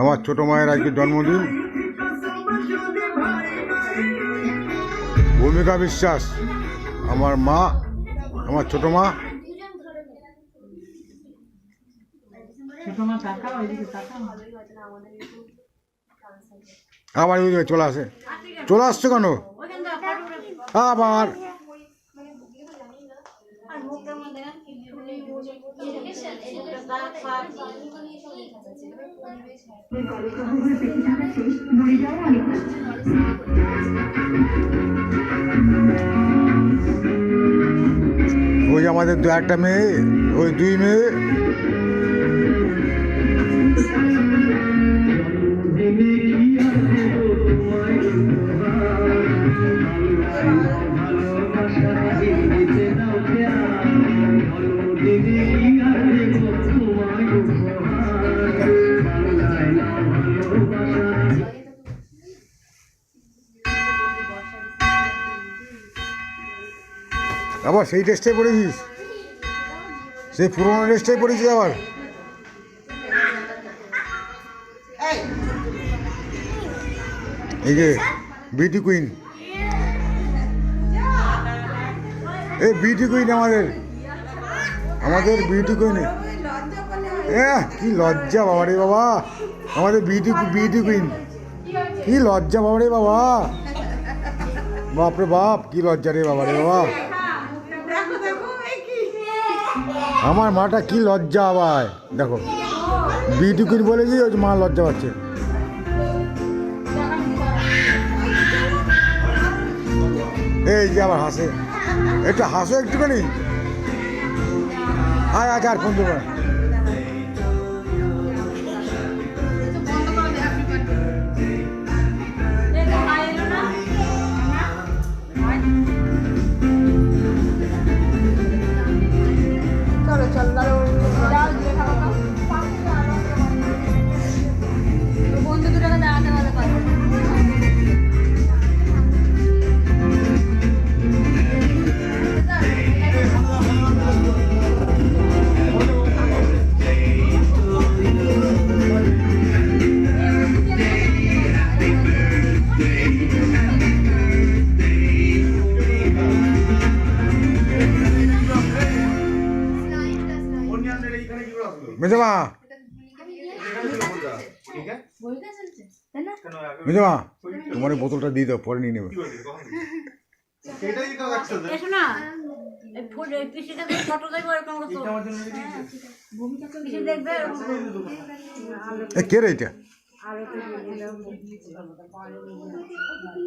আমার ছোট মায়ের আজকে জন্মদিন। ভূমিকা বিশ্বাস, আমার মা, আমার ছোট মা। আবার ওইদিকে চলে আসে। চলে আসছে কেন? আবার। ওই আমাদের দু একটা মেয়ে ওই দুই মেয়ে আবার সেই টেস্টে পড়েছিস? সেই পুরোনো টেস্টে পড়েছিস আবার? এই। যে বিউটি কুইন এই বিউটি কুইন আমাদের। আমাদের বিউটি কুইন এ। কি লজ্জা বাবা রে বাবা। আমাদের বিউটি বিউটি কুইন কি লজ্জা বাবা রে বাবা। বাপরে বাপ কি লজ্জা রে বাবা রে বাবা। আমার মাটা কি লজ্জা আবার দেখো বিটুকিন বলে বলেছি ওই মা লজ্জা পাচ্ছে। এই যে আবার হাসে। একটু হাসো একটুখানি। আয় আজ আর ফোন দেবো না। মেজমা। মেজমা তোমার এই বোতলটা দিয়ে দাও পরে নিয়ে নেবে। কে রে এটা?